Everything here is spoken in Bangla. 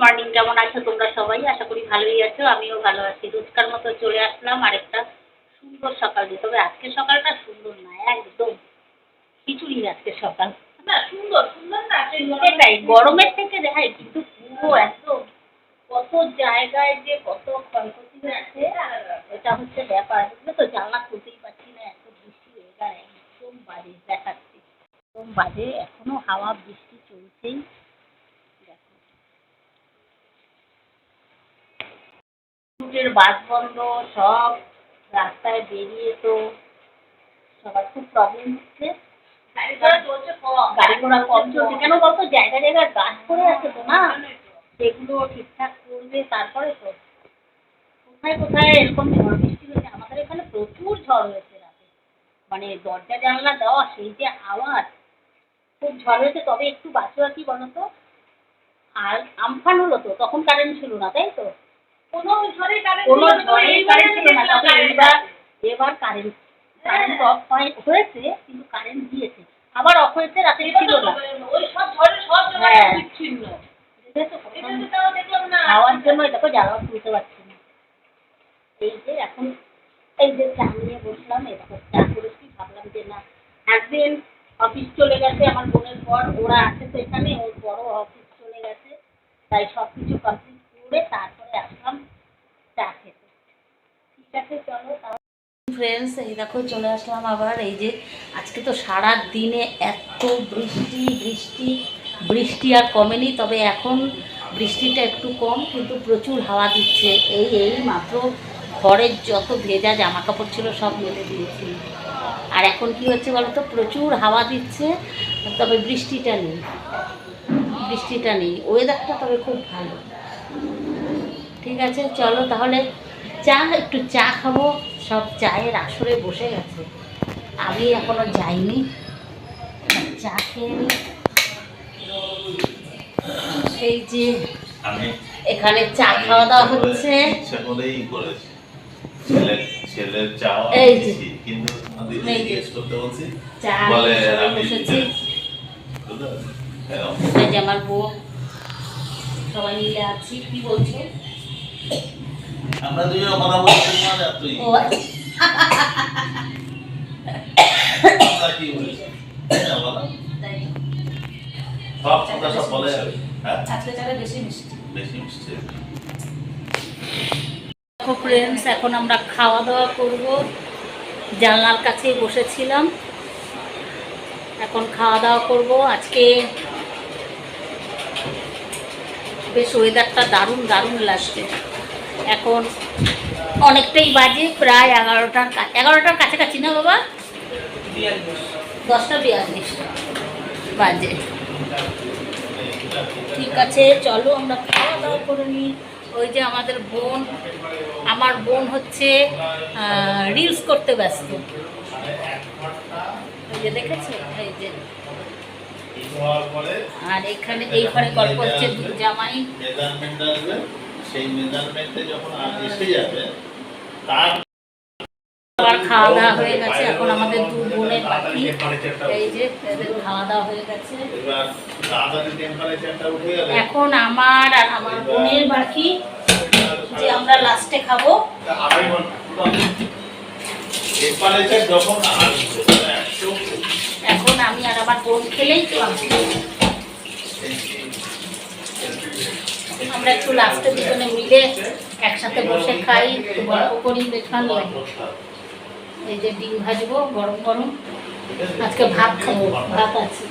মর্নিং কেমন আছো তোমরা সবাই? আশা করি ভালোই আছো আমিও ভালো আছি। রোজকার মতো চলে আসলাম আরেকটা সুন্দর সকাল দিয়ে। তবে আজকে সকালটা সুন্দর না একদম খিচুড়ি আজকে সকাল। না সুন্দর সুন্দর না সেটাই গরমের থেকে রেহাই কিন্তু পুরো একদম কত জায়গায় যে কত ক্ষয়ক্ষতি হয়েছে এটা হচ্ছে ব্যাপার। বুঝলে তো জানলা খুলতেই পারছি না এত বৃষ্টি ওয়েদার একদম বাজে দেখাচ্ছি। একদম বাজে এখনও হাওয়া বৃষ্টি চলছেই। রুটের বাস বন্ধ সব রাস্তায় বেরিয়ে তো সবার খুব প্রবলেম হচ্ছে। গাড়ি ঘোড়া চলছে কম। গাড়ি ঘোড়া কম চলছে। কেন বলতো? জায়গা জায়গায় গাছ পড়ে আছে তো না। সেগুলো ঠিকঠাক করবে তারপরে তো। কোথায় কোথায় এরকম ঝড় বৃষ্টি হয়েছে আমাদের এখানে প্রচুর ঝড় হয়েছে রাতে। মানে দরজা জানলা দেওয়া সেই যে আওয়াজ খুব ঝড় হয়েছে। তবে একটু বাঁচুয়া কি বলতো আর আমফান হলো তো? তখন কারেন্ট ছিল না তাই তো? কোনো কোনো এইবারে কারেন্ট ছিল না। তবে current এবার কারেন্ট কারেন্ট অফ হয় হয়েছে কিন্তু কারেন্ট দিয়েছে। আবার অফ হয়েছে রাতে ছিল না। ওই সব ঝড়ে সব হ্যাঁ। খাওয়ার জন্য দেখো জ্বালাও তুলতে পারছি না। এই যে এখন এই যে চা নিয়ে বসলাম দেখো চা করেছি। ভাবলাম যে না হাজবেন্ড অফিস চলে গেছে আমার বোনের পর ওরা আছে তো এখানে ওর বড় অফিস চলে গেছে। তাই সব কিছু কমপ্লিট করে তারপরে আসলাম চা খেতে ঠিক আছে চলো তাহলে ফ্রেন্ডস এই দেখো চলে আসলাম আবার। এই যে আজকে তো সারা দিনে এত বৃষ্টি বৃষ্টি বৃষ্টি আর কমেনি, তবে এখন বৃষ্টিটা একটু কম, কিন্তু প্রচুর হাওয়া দিচ্ছে। এই এই মাত্র ঘরের যত ভেজা জামা কাপড় ছিল সব মেলে দিয়েছি। আর এখন কি হচ্ছে বলো তো? প্রচুর হাওয়া দিচ্ছে, তবে বৃষ্টিটা নেই। বৃষ্টিটা নেই। ওয়েদারটা তবে খুব ভালো। ঠিক আছে, চলো তাহলে চা একটু চা খাব। সব চায়ের আসরে বসে গেছে। আমি এখনও যাইনি। চা খেয়ে এই যে এখানে চা খাওয়া দাওয়া হচ্ছে। এই যে। কিন্তু চা বসেছি। আমার বউ। সবাই মিলে আছি। কি বলছো? আমরা দুজন কথা বলছি আর তুই। আমরা কি বলছি তাই না বলো? সব কথা সব বলে হ্যাঁ? আজকে চালে বেশি মিষ্টি। বেশি মিষ্টি। দেখো ফ্রেন্ডস এখন আমরা খাওয়া দাওয়া করব। জানলার কাছেই বসেছিলাম। এখন খাওয়া দাওয়া করব। আজকে বেশ ওয়েদারটা দারুণ দারুণ লাগছে। এখন অনেকটাই বাজে, প্রায় এগারোটার এগারোটার কাছাকাছি না বাবা? দশটা বিয়াল্লিশ। বাজে। ঠিক আছে, চলো আমরা খাওয়া দাওয়া করে নিই। ওই যে আমাদের বোন, আমার বোন হচ্ছে রিলস করতে ব্যস্ত। ওই যে এই যে। আর এখানে এই ঘরে গল্প হচ্ছে জামাই। সেই মেজারমেন্টে যখন আর এসে যাবে তার আবার খাওয়া দাওয়া হয়ে গেছে এখন আমাদের দু বোনের বাকি। এই যে এদের খাওয়া দাওয়া হয়ে গেছে। এখন আমার আর আমার বোনের বাকি যে আমরা লাস্টে খাব। এখন আমি আর আমার বোন খেলেই তো আমরা একটু লাস্টের দুজনে মিলে একসাথে বসে খাই, একটু গল্প করি বেশ এই যে ডিম ভাজবো, গরম গরম। আজকে ভাত খাব, ভাত আছে।